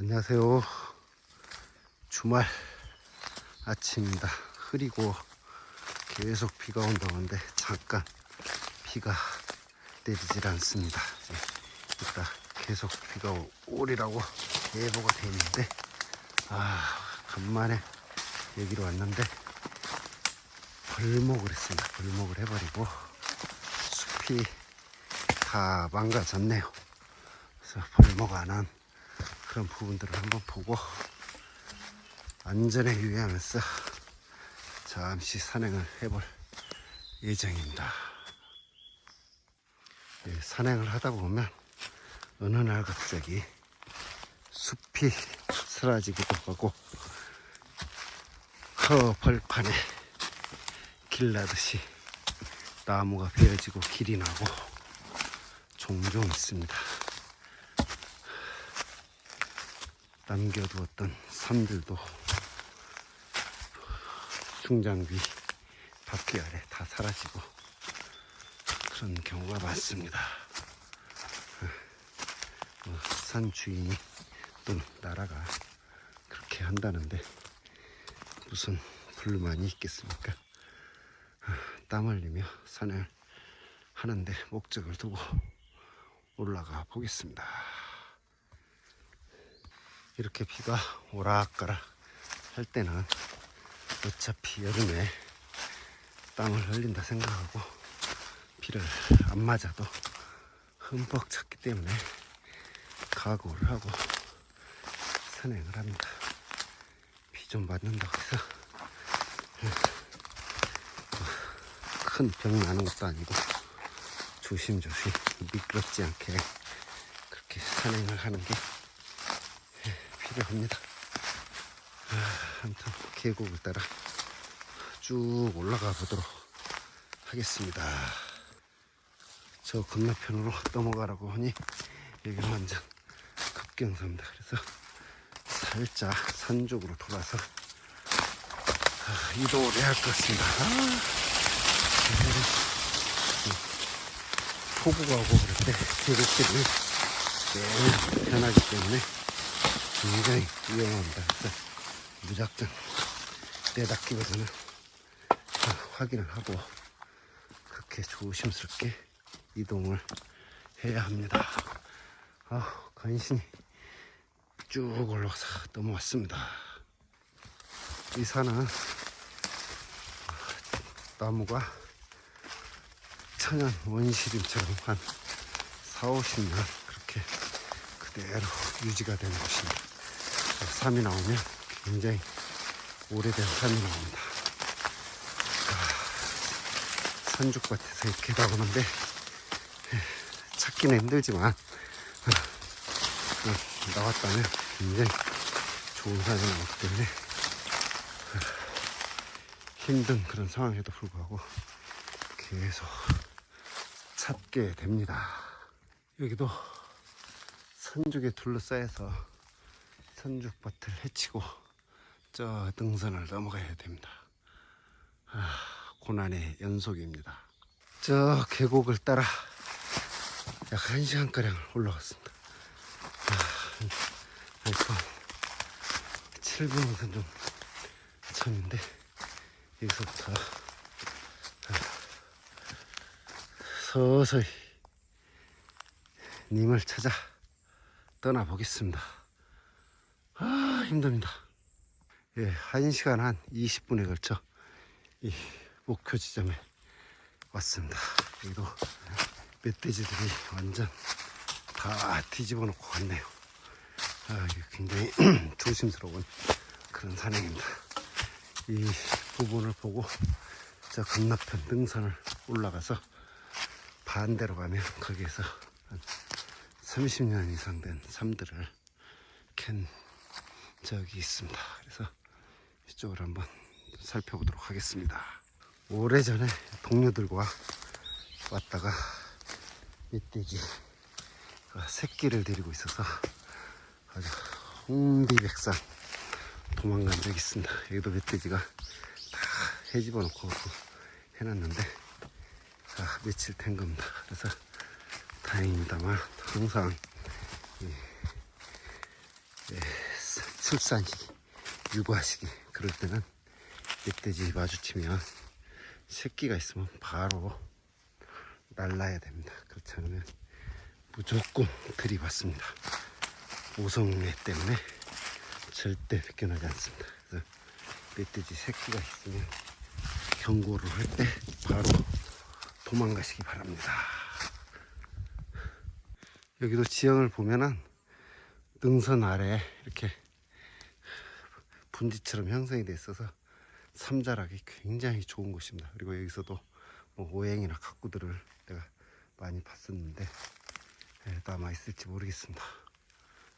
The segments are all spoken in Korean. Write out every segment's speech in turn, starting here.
안녕하세요. 주말 아침입니다. 흐리고 계속 비가 온다는데 잠깐 비가 내리질 않습니다. 이따 계속 비가 오- 오리라고 예보가 돼 있는데 아 간만에 여기로 왔는데 벌목을 했습니다. 벌목을 해버리고 숲이 다 망가졌네요. 그래서 벌목 안한 그런 부분들을 한번 보고 안전에 유의하면서 잠시 산행을 해볼 예정입니다. 예, 산행을 하다 보면 어느 날 갑자기 숲이 사라지기도 하고 그 벌판에 길 나듯이 나무가 베어지고 길이 나고 종종 있습니다. 남겨두었던 산들도 중장비 바퀴 아래 다 사라지고 그런 경우가 많습니다. 어, 산 주인이 또는 나라가 그렇게 한다는데 무슨 불만이 있겠습니까? 어, 땀 흘리며 산을 하는데 목적을 두고 올라가 보겠습니다. 이렇게 비가 오락가락 할 때는 어차피 여름에 땀을 흘린다 생각하고 비를 안 맞아도 흠뻑 찼기 때문에 각오를 하고 산행을 합니다. 비 좀 맞는다고 해서 큰 병 나는 것도 아니고 조심조심 미끄럽지 않게 그렇게 산행을 하는 게 필요합니다. 아, 아무튼 계곡을 따라 쭉 올라가 보도록 하겠습니다. 저 건너편으로 넘어가라고 하니 여기는 완전 급경사입니다. 그래서 살짝 산 쪽으로 돌아서 아, 이동을 해야 할 것 같습니다. 아, 폭우가 오고 그럴 때 계곡들이 매우 변하기 때문에 굉장히 위험합니다. 무작정 끼고서는 확인을 하고 그렇게 조심스럽게 이동을 해야 합니다. 아, 간신히 쭉 올라가서 넘어왔습니다. 이 산은 나무가 천연 원시림처럼 한 4, 50년 그렇게 그대로 유지가 되는 곳입니다. 삼이 나오면 굉장히 오래된 삼이 나옵니다. 아, 산죽밭에서 이렇게 나오는데 찾기는 힘들지만 어, 어, 나왔다면 굉장히 좋은 산이 나오기 때문에 어, 힘든 그런 상황에도 불구하고 계속 찾게 됩니다. 여기도 산죽에 둘러싸여서 산죽밭을 헤치고 저 등산을 넘어가야 됩니다. 아, 고난의 연속입니다. 저 계곡을 따라 약 1시간가량 올라갔습니다. 아, 알파 7분은 좀 천인데 여기서부터 아, 서서히 님을 찾아 떠나보겠습니다. 아, 힘듭니다. 예, 1시간 한 20분에 걸쳐 이 목표 지점에 왔습니다. 여기도 멧돼지들이 완전 다 뒤집어 놓고 갔네요. 아, 굉장히 조심스러운 그런 산행입니다. 이 부분을 보고 저 건너편 등산을 올라가서 반대로 가면 거기에서 한 30년 이상 된 삶들을 캔 적이 있습니다. 그래서 이쪽을 한번 살펴보도록 하겠습니다. 오래전에 동료들과 왔다가 멧돼지 새끼를 데리고 있어서 아주 홍비백산 도망간 적이 있습니다. 여기도 멧돼지가 다 해집어 놓고 해놨는데 아, 며칠 된 겁니다. 그래서 다행입니다만 항상 이, 예, 출산시기, 육아시기 그럴 때는 멧돼지 마주치면 새끼가 있으면 바로 날라야 됩니다. 그렇지 않으면 무조건 들이받습니다. 오성애 때문에 절대 뺏겨나지 않습니다. 그래서 멧돼지 새끼가 있으면 경고를 할 때 바로 도망가시기 바랍니다. 여기도 지형을 보면은 능선 아래 이렇게 분지처럼 형성이 돼 있어서 삼자락이 굉장히 좋은 곳입니다. 그리고 여기서도 뭐 오행이나 가꾸들을 내가 많이 봤었는데 예, 남아 있을지 모르겠습니다.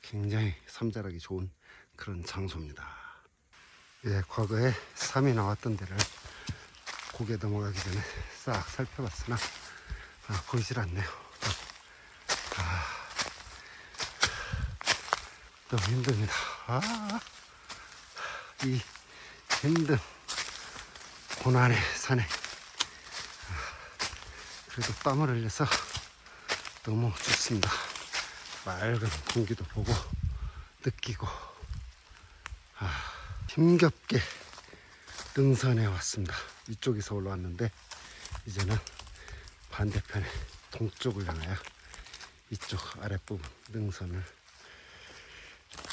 굉장히 삼자락이 좋은 그런 장소입니다. 예, 과거에 삼이 나왔던 데를 고개 넘어가기 전에 싹 살펴봤으나 아, 보이질 않네요. 아, 너무 힘듭니다. 아, 이 힘든 고난의 산에 아, 그래도 땀을 흘려서 너무 좋습니다. 맑은 공기도 보고 느끼고 아, 힘겹게 등산해 왔습니다. 이쪽에서 올라왔는데 이제는 반대편에 동쪽을 향하여 이쪽 아랫부분 능선을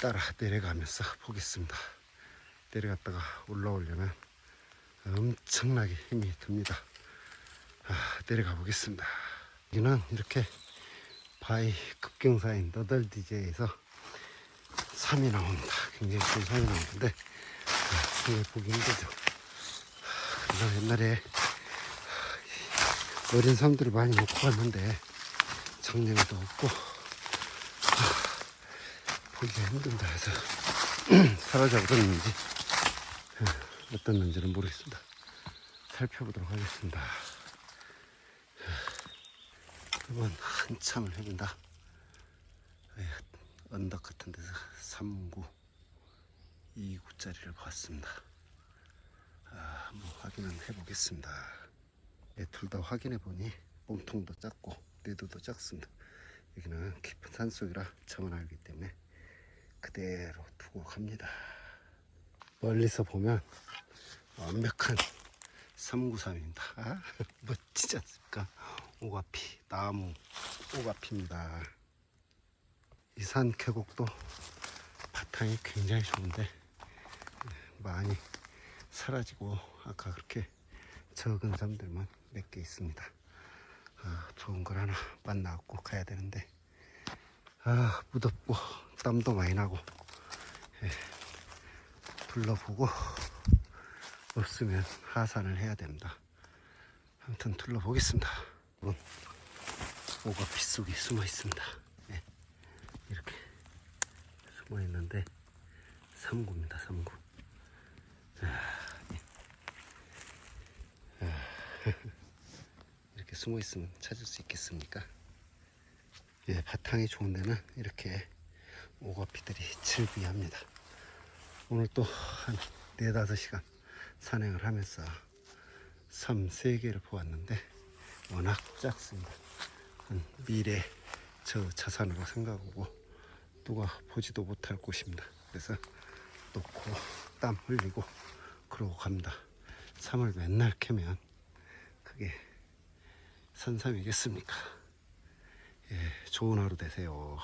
따라 내려가면서 보겠습니다. 내려갔다가 올라오려면 엄청나게 힘이 듭니다. 아, 내려가 보겠습니다. 여기는 이렇게 바위 급경사인 너덜 디제에서 삼이 나옵니다. 굉장히 큰 삼이 나오는데 아, 손에 보기 힘들죠. 아, 그래서 옛날에 아, 어린 삼들을 많이 먹고 갔는데 작년에도 없고 아, 보기가 힘든다 해서 사라져 버렸는지 아, 어떻는지는 모르겠습니다. 살펴보도록 하겠습니다. 이번 한참을 헤맨다. 예, 언덕 같은 데서 3구, 2구짜리를 봤습니다. 아, 한번 확인을 해보겠습니다. 예, 둘다 확인해 보니 몸통도 작고 뇌도도 작습니다. 여기는 깊은 산속이라 정은 알기 때문에 그대로 두고 갑니다. 멀리서 보면 완벽한 393입니다. 아, 멋지지 않습니까? 오가피, 나무 오가피입니다. 이 산 계곡도 바탕이 굉장히 좋은데 많이 사라지고 아까 그렇게 적은 잠들만 몇 개 있습니다. 아, 좋은 걸 하나 만나갖고 가야 되는데 아 무덥고 땀도 많이 나고 예, 둘러보고 없으면 하산을 해야 됩니다. 아무튼 둘러보겠습니다. 여러분, 오가피 속에 숨어 있습니다. 네, 이렇게 숨어 있는데 삼구입니다. 삼구. 이렇게 숨어 있으면 찾을 수 있겠습니까? 예, 바탕이 좋은 데는 이렇게 오가피들이 즐비합니다. 오늘 또한 네다섯 시간 산행을 하면서 섬세 개를 보았는데 워낙 작습니다. 한 미래 저 자산으로 생각하고 누가 보지도 못할 곳입니다. 그래서 놓고 땀 흘리고 그러고 갑니다. 삶을 맨날 캐면 그게 산삼이겠습니까? 예, 좋은 하루 되세요.